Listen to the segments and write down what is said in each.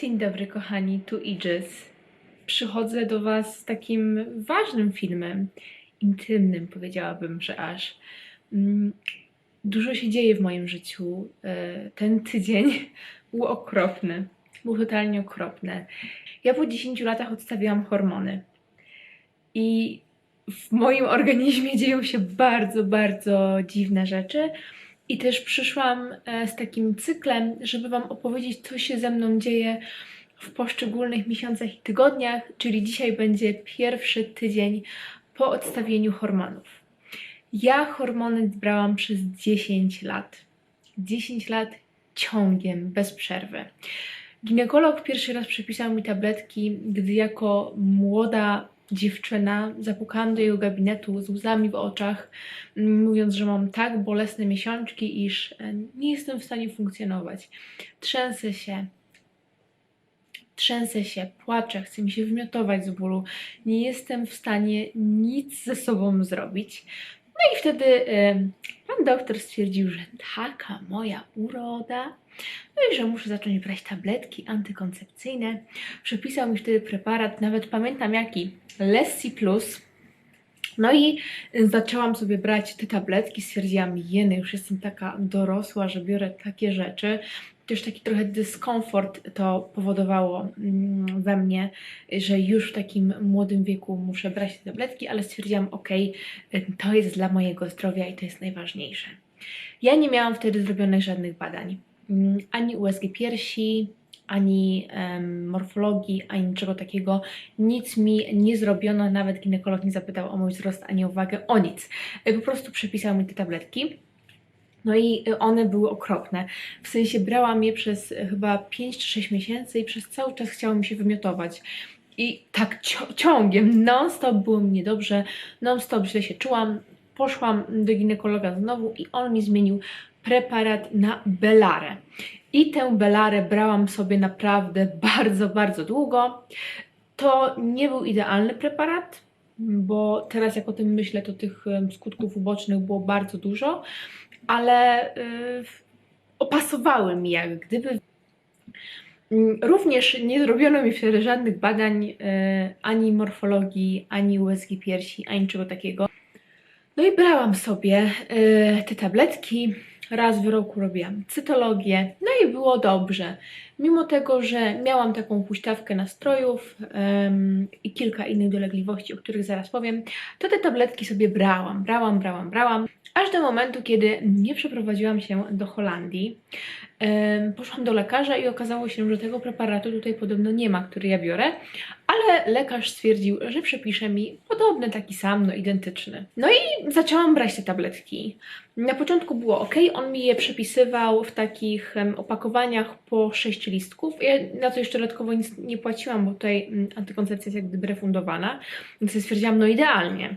Dzień dobry, kochani, tu Idris. Przychodzę do Was z takim ważnym filmem, intymnym, powiedziałabym, że aż. Mm, Dużo się dzieje w moim życiu. E, Ten tydzień był okropny, był totalnie okropny. Ja po 10 latach odstawiłam hormony i w moim organizmie dzieją się bardzo, bardzo dziwne rzeczy. I też przyszłam e, z takim cyklem, żeby Wam opowiedzieć, co się ze mną dzieje w poszczególnych miesiącach i tygodniach, czyli dzisiaj będzie pierwszy tydzień po odstawieniu hormonów. Ja hormony brałam przez 10 lat. 10 lat ciągiem, bez przerwy. Ginekolog pierwszy raz przepisał mi tabletki, gdy jako młoda dziewczyna zapukałam do jego gabinetu z łzami w oczach, m, mówiąc, że mam tak bolesne miesiączki, iż e, nie jestem w stanie funkcjonować. Trzęsę się, trzęsę się, płaczę, chcę mi się wymiotować z bólu, nie jestem w stanie nic ze sobą zrobić. No i wtedy e, pan doktor stwierdził, że taka moja uroda, no i że muszę zacząć brać tabletki antykoncepcyjne. Przepisał mi wtedy preparat, nawet pamiętam jaki, Lessi Plus. No i zaczęłam sobie brać te tabletki, stwierdziłam, jeny, już jestem taka dorosła, że biorę takie rzeczy. Też taki trochę dyskomfort to powodowało mm, we mnie, że już w takim młodym wieku muszę brać te tabletki, ale stwierdziłam, ok, to jest dla mojego zdrowia i to jest najważniejsze. Ja nie miałam wtedy zrobionych żadnych badań, ani USG piersi, ani em, morfologii, ani niczego takiego. Nic mi nie zrobiono, nawet ginekolog nie zapytał o mój wzrost ani o wagę, o nic. Y, Po prostu przepisał mi te tabletki. No i y, one były okropne. W sensie brałam je przez y, chyba 5 czy 6 miesięcy i przez cały czas chciało mi się wymiotować. I tak ciągiem, non-stop było mi niedobrze, non-stop źle się czułam. Poszłam do ginekologa znowu i on mi zmienił preparat na Belarę. I tę Belarę brałam sobie naprawdę bardzo, bardzo długo. To nie był idealny preparat, bo teraz jak o tym myślę, to tych skutków ubocznych było bardzo dużo, ale y, opasowały mi jak gdyby. Mm, Również nie zrobiono mi wtedy żadnych badań y, ani morfologii, ani USG piersi, ani niczego takiego. No i brałam sobie y, te tabletki. Raz w roku robiłam cytologię, no i było dobrze. Mimo tego, że miałam taką huśtawkę nastrojów i kilka innych dolegliwości, o których zaraz powiem, to te tabletki sobie brałam, brałam, brałam, brałam, aż do momentu, kiedy nie przeprowadziłam się do Holandii. Poszłam do lekarza i okazało się, że tego preparatu tutaj podobno nie ma, który ja biorę, ale lekarz stwierdził, że przepisze mi podobny, taki sam, no identyczny. No i zaczęłam brać te tabletki. Na początku było ok, on mi je przepisywał w takich opakowaniach po 6 listków. Ja na to jeszcze dodatkowo nic nie płaciłam, bo tutaj mm, antykoncepcja jest jak gdyby refundowana, więc stwierdziłam, no idealnie.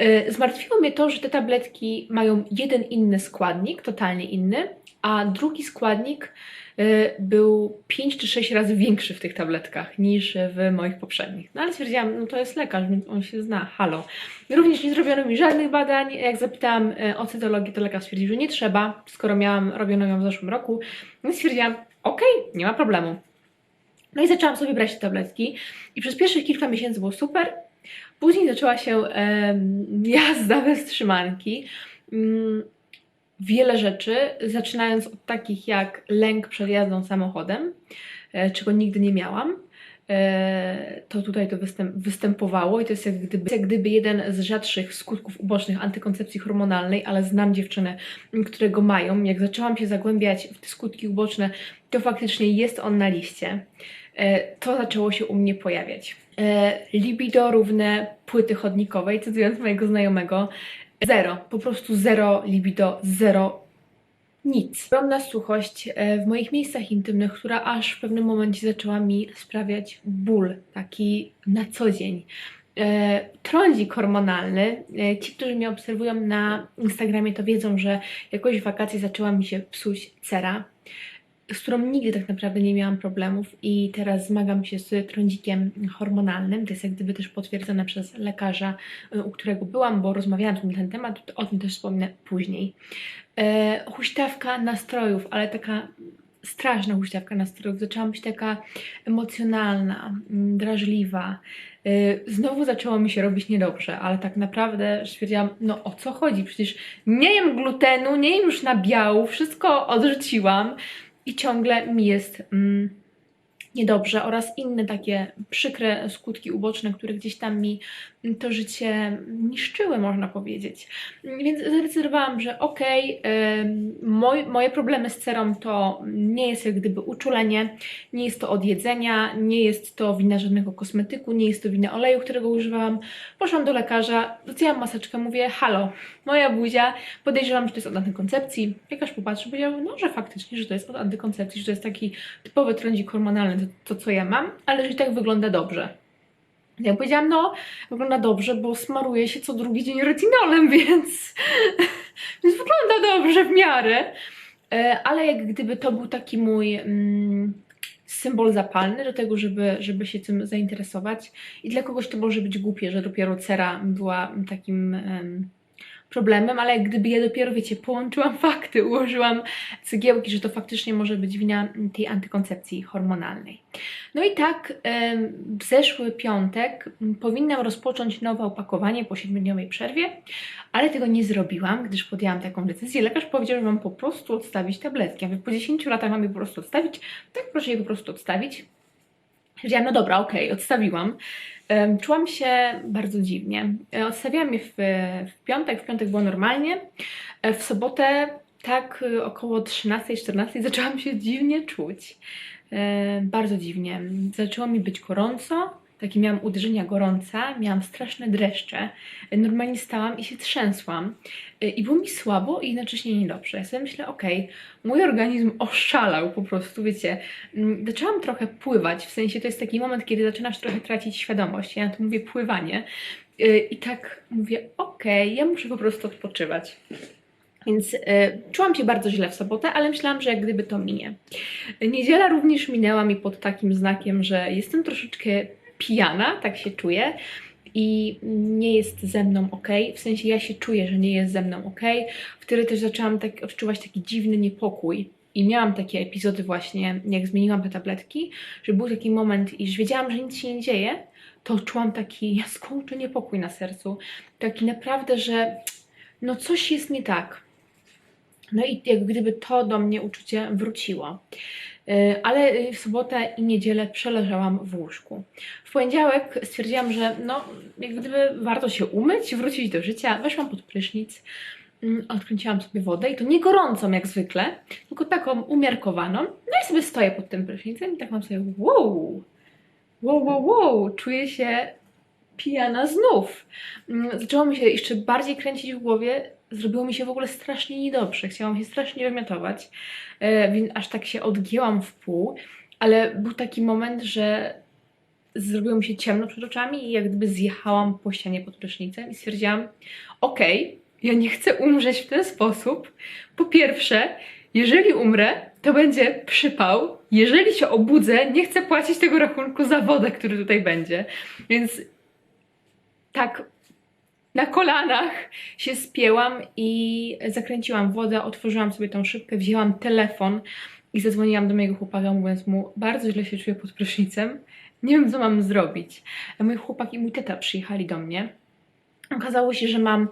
Y, Zmartwiło mnie to, że te tabletki mają jeden inny składnik, totalnie inny, a drugi składnik był 5 czy 6 razy większy w tych tabletkach niż w moich poprzednich. No ale stwierdziłam, no to jest lekarz, więc on się zna, halo. Również nie zrobiono mi żadnych badań. Jak zapytałam y, o cytologię, to lekarz stwierdził, że nie trzeba, skoro miałam, robiono ją w zeszłym roku. Więc stwierdziłam, okej, nie ma problemu. No i zaczęłam sobie brać te tabletki i przez pierwszych kilka miesięcy było super. Później zaczęła się jazda bez trzymanki. Mm, wiele rzeczy, zaczynając od takich jak lęk przed jazdą samochodem, e, czego nigdy nie miałam. E, To tutaj to występ, występowało i to jest jak gdyby, jak gdyby jeden z rzadszych skutków ubocznych antykoncepcji hormonalnej, ale znam dziewczynę, m, które go mają. Jak zaczęłam się zagłębiać w te skutki uboczne, to faktycznie jest on na liście. E, To zaczęło się u mnie pojawiać. Libido równe płyty chodnikowej, cytując mojego znajomego, Zero, po prostu zero libido, zero nic. Ogromna suchość e, w moich miejscach intymnych, która aż w pewnym momencie zaczęła mi sprawiać ból, taki na co dzień. E, Trądzik hormonalny. E, Ci, którzy mnie obserwują na Instagramie, to wiedzą, że jakoś w wakacje zaczęła mi się psuć cera, z którą nigdy tak naprawdę nie miałam problemów i teraz zmagam się z trądzikiem hormonalnym. To jest jak gdyby też potwierdzone przez lekarza, y, u którego byłam, bo rozmawiałam z nim na ten temat, o tym też wspomnę później. E, huśtawka nastrojów, ale taka straszna huśtawka nastrojów. Zaczęłam być taka emocjonalna, mm, drażliwa. Y, Znowu zaczęło mi się robić niedobrze, ale tak naprawdę stwierdziłam, no o co chodzi? Przecież nie jem glutenu, nie jem już nabiału, wszystko odrzuciłam i ciągle mi jest mm, niedobrze oraz inne takie przykre skutki uboczne, które gdzieś tam mi to życie niszczyły, można powiedzieć. Więc zdecydowałam, że okej, ym, moj, moje problemy z cerą to nie jest jak gdyby uczulenie, nie jest to od jedzenia, nie jest to wina żadnego kosmetyku, nie jest to wina oleju, którego używałam. Poszłam do lekarza, zdjęłam maseczkę, mówię, halo, moja buzia, podejrzewam, że to jest od antykoncepcji. Lekarz popatrzył, powiedział, no, że faktycznie, że to jest od antykoncepcji, że to jest taki typowy trądzik hormonalny, to, to co ja mam, ale że i tak wygląda dobrze. Ja powiedziałam, no, wygląda dobrze, bo smaruje się co drugi dzień retinolem, więc, więc wygląda dobrze w miarę. E, Ale jak gdyby to był taki mój mm, symbol zapalny do tego, żeby, żeby się tym zainteresować. I dla kogoś to może być głupie, że dopiero cera była takim em, problemem, ale gdyby ja dopiero, wiecie, połączyłam fakty, ułożyłam cegiełki, że to faktycznie może być wina tej antykoncepcji hormonalnej. No i tak w zeszły piątek powinnam rozpocząć nowe opakowanie po 7-dniowej przerwie, ale tego nie zrobiłam, gdyż podjęłam taką decyzję. Lekarz powiedział, że mam po prostu odstawić tabletki. A wy po 10 latach mam je po prostu odstawić. Tak proszę je po prostu odstawić. Powiedziałam, no dobra, okej, odstawiłam. Em, Czułam się bardzo dziwnie. E, Odstawiłam je w, w piątek, w piątek było normalnie. E, W sobotę tak y, około 13-14 zaczęłam się dziwnie czuć. E, Bardzo dziwnie. Zaczęło mi być gorąco, takie miałam uderzenia gorąca, miałam straszne dreszcze. Normalnie stałam i się trzęsłam. I było mi słabo i jednocześnie niedobrze. Ja sobie myślę, okej, mój organizm oszalał po prostu, wiecie. Mm, Zaczęłam trochę pływać, w sensie to jest taki moment, kiedy zaczynasz trochę tracić świadomość. Ja na to mówię pływanie. E, I tak mówię, okej, ja muszę po prostu odpoczywać. Więc e, czułam się bardzo źle w sobotę, ale myślałam, że jak gdyby to minie. Niedziela również minęła mi pod takim znakiem, że jestem troszeczkę pijana, tak się czuję. I nie jest ze mną ok. W sensie ja się czuję, że nie jest ze mną ok. Wtedy też zaczęłam tak odczuwać taki dziwny niepokój. I miałam takie epizody właśnie, jak zmieniłam te tabletki, że był taki moment, iż wiedziałam, że nic się nie dzieje, to czułam taki jaskółczy niepokój na sercu. Taki naprawdę, że no coś jest nie tak. No i jak gdyby to do mnie uczucie wróciło. Yy, Ale w sobotę i niedzielę przeleżałam w łóżku. W poniedziałek stwierdziłam, że no, jak gdyby warto się umyć, wrócić do życia. Weszłam pod prysznic, mm, odkręciłam sobie wodę i to nie gorącą jak zwykle, tylko taką umiarkowaną. No i sobie stoję pod tym prysznicem i tak mam sobie wow, wow, wow, wow, czuję się pijana znów. Mm, Zaczęło mi się jeszcze bardziej kręcić w głowie, zrobiło mi się w ogóle strasznie niedobrze, chciałam się strasznie wymiotować, e, więc aż tak się odgięłam w pół, ale był taki moment, że zrobiło mi się ciemno przed oczami i jak gdyby zjechałam po ścianie pod prysznicem i stwierdziłam, okej, ja nie chcę umrzeć w ten sposób. Po pierwsze, jeżeli umrę, to będzie przypał. Jeżeli się obudzę, nie chcę płacić tego rachunku za wodę, który tutaj będzie. Więc tak na kolanach się spięłam i zakręciłam wodę, otworzyłam sobie tą szybkę, wzięłam telefon i zadzwoniłam do mojego chłopaka, mówiąc mu, bardzo źle się czuję pod prysznicem, nie wiem co mam zrobić. Mój chłopak i mój tata przyjechali do mnie. Okazało się, że mam,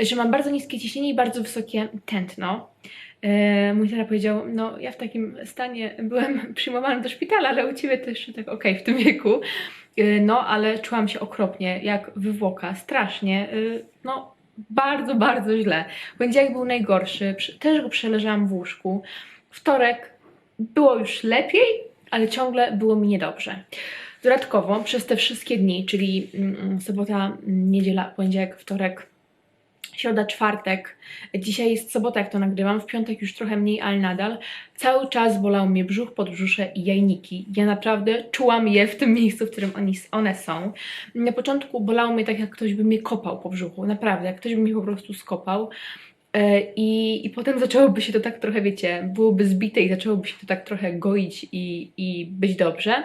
że mam bardzo niskie ciśnienie i bardzo wysokie tętno. E, Mój tata powiedział, no ja w takim stanie byłem przyjmowany do szpitala, ale u Ciebie też tak okej w tym wieku. E, No, ale czułam się okropnie, jak wywłoka, strasznie, e, no bardzo, bardzo źle. Poniedziałek był najgorszy, też go przeleżałam w łóżku. Wtorek było już lepiej, ale ciągle było mi niedobrze. Dodatkowo przez te wszystkie dni, czyli mm, sobota, niedziela, poniedziałek, wtorek, środa, czwartek, dzisiaj jest sobota, jak to nagrywam, w piątek już trochę mniej, ale nadal, cały czas bolał mnie brzuch, podbrzusze i jajniki. Ja naprawdę czułam je w tym miejscu, w którym one są. Na początku bolało mnie tak, jak ktoś by mnie kopał po brzuchu, naprawdę, jak ktoś by mnie po prostu skopał. E, I, I potem zaczęłoby się to tak trochę, wiecie, byłoby zbite i zaczęłoby się to tak trochę goić i, i być dobrze.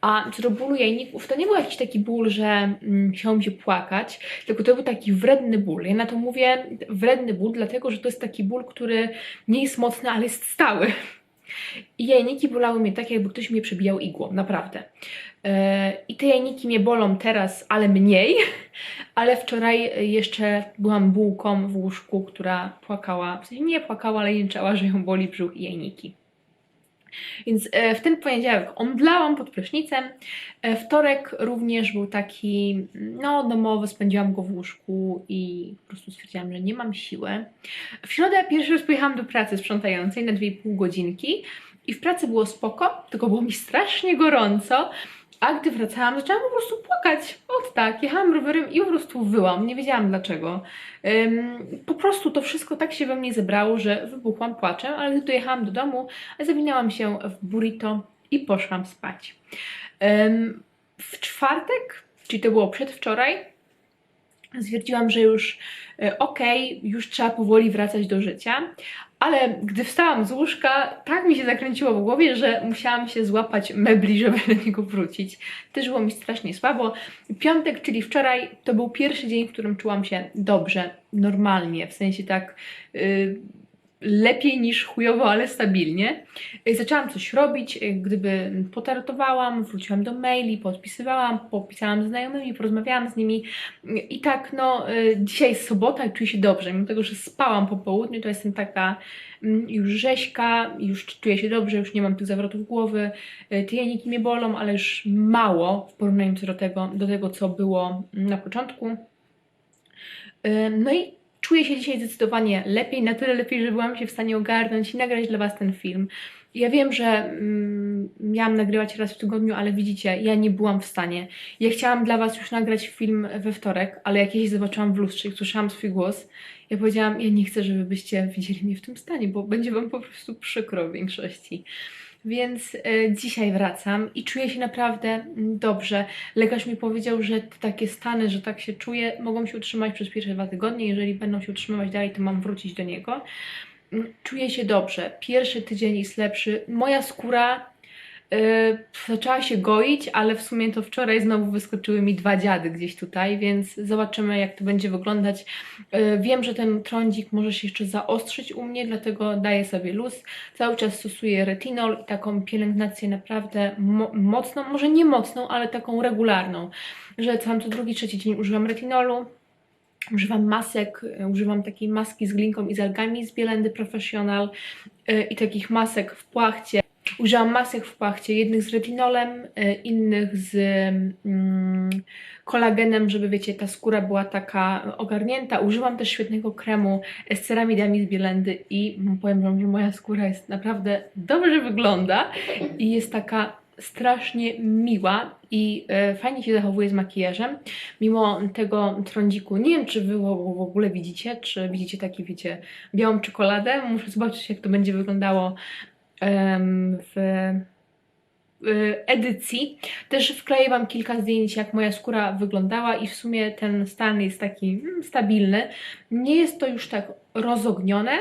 A co do bólu jajników, to nie był jakiś taki ból, że mm, się płakać, tylko to był taki wredny ból. Ja na to mówię wredny ból, dlatego że to jest taki ból, który nie jest mocny, ale jest stały. I jajniki bolały mnie tak, jakby ktoś mnie przebijał igłą, naprawdę. E, I te jajniki mnie bolą teraz, ale mniej. Ale wczoraj jeszcze byłam bułką w łóżku, która płakała, w sensie nie płakała, ale jęczała, że ją boli brzuch i jajniki. Więc e, w ten poniedziałek omdlałam pod prysznicem. E, Wtorek również był taki, no, domowy, spędziłam go w łóżku i po prostu stwierdziłam, że nie mam siły. W środę pierwszy raz pojechałam do pracy sprzątającej na 2,5 godzinki i w pracy było spoko, tylko było mi strasznie gorąco. A gdy wracałam, zaczęłam po prostu płakać. Od tak, jechałam rowerem i po prostu wyłam. Nie wiedziałam dlaczego. Po prostu to wszystko tak się we mnie zebrało, że wybuchłam płaczem, ale gdy dojechałam do domu, zawinęłam się w burrito i poszłam spać. W czwartek, czyli to było przedwczoraj, stwierdziłam, że już e, okej, już trzeba powoli wracać do życia, ale gdy wstałam z łóżka, tak mi się zakręciło w głowie, że musiałam się złapać mebli, żeby do niego wrócić. Też było mi strasznie słabo. Piątek, czyli wczoraj, to był pierwszy dzień, w którym czułam się dobrze, normalnie, w sensie tak y, lepiej niż chujowo, ale stabilnie. Y, Zaczęłam coś robić, y, gdyby potartowałam, wróciłam do maili, podpisywałam, popisałam z znajomymi, porozmawiałam z nimi i tak, no, y, dzisiaj jest sobota i czuję się dobrze, mimo tego, że spałam po południu, to jestem taka mm, już rzeźka, już czuję się dobrze, już nie mam tych zawrotów głowy, y, te jajniki mnie bolą, ale już mało w porównaniu do tego, do tego co było na początku. Y, No i czuję się dzisiaj zdecydowanie lepiej, na tyle lepiej, że byłam się w stanie ogarnąć i nagrać dla Was ten film. Ja wiem, że mm, miałam nagrywać raz w tygodniu, ale widzicie, ja nie byłam w stanie. Ja chciałam dla Was już nagrać film we wtorek, ale jak ja zobaczyłam w lustrze i słyszałam swój głos, ja powiedziałam, ja nie chcę, żeby byście widzieli mnie w tym stanie, bo będzie Wam po prostu przykro w większości. Więc e, dzisiaj wracam i czuję się naprawdę mm, dobrze. Lekarz mi powiedział, że takie stany, że tak się czuję, mogą się utrzymać przez pierwsze dwa tygodnie. Jeżeli będą się utrzymywać dalej, to mam wrócić do niego. Mm, Czuję się dobrze. Pierwszy tydzień jest lepszy. Moja skóra zaczęła się goić, ale w sumie to wczoraj znowu wyskoczyły mi dwa dziady gdzieś tutaj, więc zobaczymy, jak to będzie wyglądać. E, Wiem, że ten trądzik może się jeszcze zaostrzyć u mnie, dlatego daję sobie luz. Cały czas stosuję retinol i taką pielęgnację naprawdę mo mocną, może nie mocną, ale taką regularną, że co, co drugi, trzeci dzień używam retinolu. Używam masek, e, używam takiej maski z glinką i z algami z Bielendy Professional i takich masek w płachcie. Użyłam masek w płachcie, jednych z retinolem, e, innych z mm, kolagenem, żeby wiecie, ta skóra była taka ogarnięta. Użyłam też świetnego kremu z ceramidami z Bielendy i powiem wam, że moja skóra jest naprawdę dobrze wygląda i jest taka strasznie miła i e, fajnie się zachowuje z makijażem, mimo tego trądziku. Nie wiem, czy wy w ogóle widzicie, czy widzicie taki, wiecie, białą czekoladę. Muszę zobaczyć, jak to będzie wyglądało w edycji. Też wkleję Wam kilka zdjęć, jak moja skóra wyglądała i w sumie ten stan jest taki mm, stabilny. Nie jest to już tak rozognione,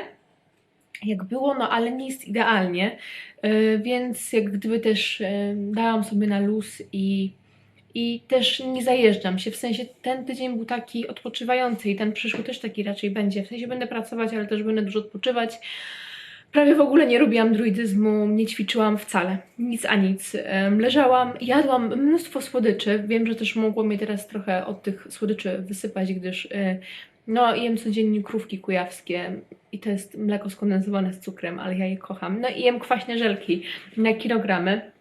jak było, no ale nie jest idealnie, y, więc jak gdyby też y, dałam sobie na luz i, i też nie zajeżdżam się, w sensie ten tydzień był taki odpoczywający i ten przyszły też taki raczej będzie, w sensie będę pracować, ale też będę dużo odpoczywać. Prawie w ogóle nie robiłam druidyzmu, nie ćwiczyłam wcale, nic a nic. Leżałam, jadłam mnóstwo słodyczy. Wiem, że też mogło mnie teraz trochę od tych słodyczy wysypać, gdyż y, no, jem codziennie krówki kujawskie i to jest mleko skondensowane z cukrem, ale ja je kocham. No i jem kwaśne żelki na kilogramy.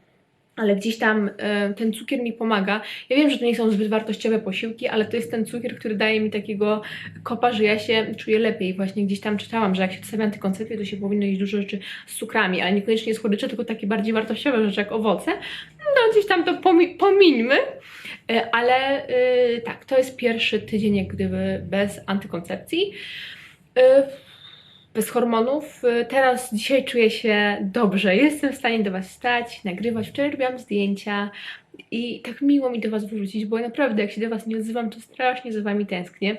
Ale gdzieś tam e, ten cukier mi pomaga. Ja wiem, że to nie są zbyt wartościowe posiłki, ale to jest ten cukier, który daje mi takiego kopa, że ja się czuję lepiej. Właśnie gdzieś tam czytałam, że jak się stawia antykoncepcję, to się powinno jeść dużo rzeczy z cukrami, ale niekoniecznie słodycze, tylko takie bardziej wartościowe rzeczy jak owoce. No gdzieś tam to pomi pomińmy. E, Ale e, tak, to jest pierwszy tydzień jak gdyby bez antykoncepcji. Bez hormonów. Y, Teraz, dzisiaj czuję się dobrze. Jestem w stanie do Was stać, nagrywać. Wczoraj robiłam zdjęcia i tak miło mi do Was wrócić, bo naprawdę jak się do Was nie odzywam, to strasznie za Wami tęsknię.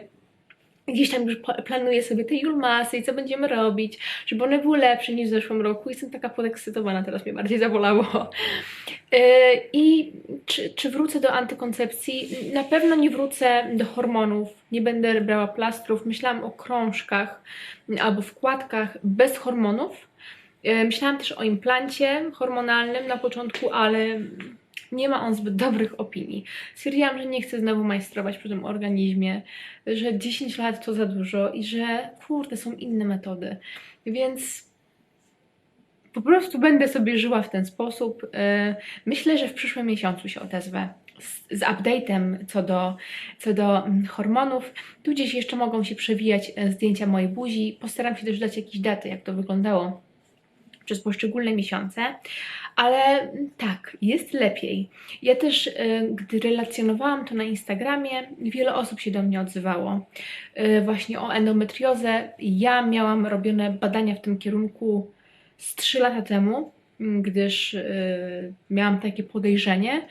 Gdzieś tam już pla- planuję sobie te julmasy i co będziemy robić, żeby one były lepsze niż w zeszłym roku. Jestem taka podekscytowana, teraz mnie bardziej zabolało. Yy, I czy, czy wrócę do antykoncepcji? Na pewno nie wrócę do hormonów, nie będę brała plastrów. Myślałam o krążkach albo wkładkach bez hormonów, E, Myślałam też o implancie hormonalnym na początku, ale nie ma on zbyt dobrych opinii. Stwierdziłam, że nie chcę znowu majstrować przy tym organizmie, że 10 lat to za dużo i że kurde, są inne metody. Więc po prostu będę sobie żyła w ten sposób. E, Myślę, że w przyszłym miesiącu się odezwę z, z update'em co do, co do mm, hormonów. Tu gdzieś jeszcze mogą się przewijać e, zdjęcia mojej buzi. Postaram się też dać jakieś daty, jak to wyglądało przez poszczególne miesiące, ale tak, jest lepiej. Ja też, y, gdy relacjonowałam to na Instagramie, wiele osób się do mnie odzywało y, właśnie o endometriozę. Ja miałam robione badania w tym kierunku z 3 lata temu, gdyż y, miałam takie podejrzenie.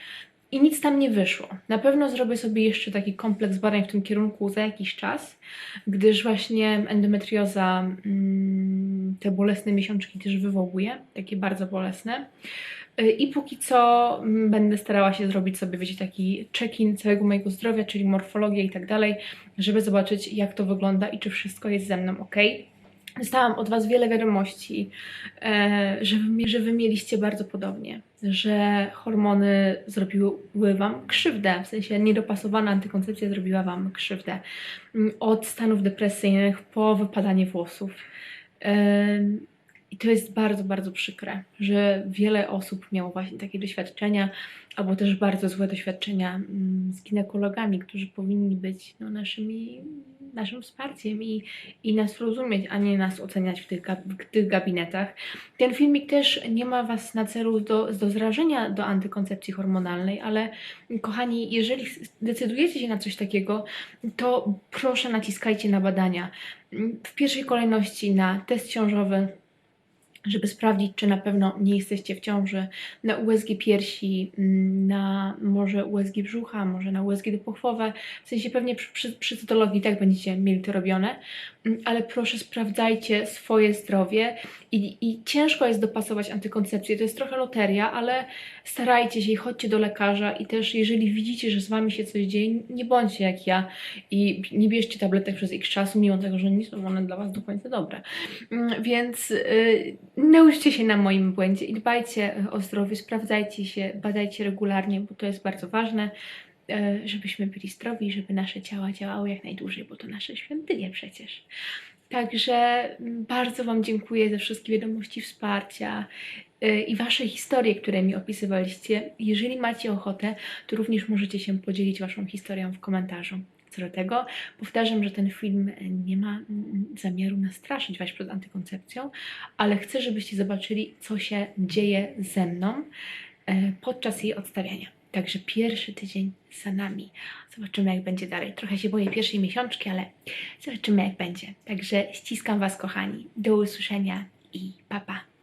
I nic tam nie wyszło. Na pewno zrobię sobie jeszcze taki kompleks badań w tym kierunku za jakiś czas, gdyż właśnie endometrioza mm, te bolesne miesiączki też wywołuje, takie bardzo bolesne. I póki co mm, będę starała się zrobić sobie, wiecie, taki check-in całego mojego zdrowia, czyli morfologię i tak dalej, żeby zobaczyć, jak to wygląda i czy wszystko jest ze mną ok. Dostałam od Was wiele wiadomości, e, że, że Wy mieliście bardzo podobnie, że hormony zrobiły Wam krzywdę, w sensie niedopasowana antykoncepcja zrobiła Wam krzywdę. Mm, Od stanów depresyjnych po wypadanie włosów. I to jest bardzo, bardzo przykre, że wiele osób miało właśnie takie doświadczenia, albo też bardzo złe doświadczenia mm, z ginekologami, którzy powinni być no, naszymi, naszym wsparciem i, i nas rozumieć, a nie nas oceniać w tych, w tych gabinetach. Ten filmik też nie ma Was na celu do, do zrażenia do antykoncepcji hormonalnej, ale kochani, jeżeli decydujecie się na coś takiego, to proszę naciskajcie na badania. W pierwszej kolejności na test ciążowy, żeby sprawdzić, czy na pewno nie jesteście w ciąży, na USG piersi, mm, na może USG brzucha, może na USG dopochwowe, w sensie pewnie przy, przy, przy cytologii tak będziecie mieli to robione, Mm, ale proszę sprawdzajcie swoje zdrowie i, i ciężko jest dopasować antykoncepcję, to jest trochę loteria, ale starajcie się i chodźcie do lekarza i też jeżeli widzicie, że z Wami się coś dzieje, nie bądźcie jak ja i nie bierzcie tabletek przez x czasu, mimo tego, że nie są one dla Was do końca dobre. Mm, Więc y, nauczcie się na moim błędzie i dbajcie o zdrowie, sprawdzajcie się, badajcie regularnie, bo to jest bardzo ważne, y, żebyśmy byli zdrowi, żeby nasze ciała działały jak najdłużej, bo to nasze świątynie przecież. Także mm, bardzo Wam dziękuję za wszystkie wiadomości wsparcia y, i Wasze historie, które mi opisywaliście. Jeżeli macie ochotę, to również możecie się podzielić Waszą historią w komentarzu. Co do tego, powtarzam, że ten film nie ma zamiaru nastraszyć Was przed antykoncepcją, ale chcę, żebyście zobaczyli, co się dzieje ze mną e, podczas jej odstawiania. Także pierwszy tydzień za nami. Zobaczymy, jak będzie dalej. Trochę się boję pierwszej miesiączki, ale zobaczymy, jak będzie. Także ściskam Was, kochani. Do usłyszenia i pa pa.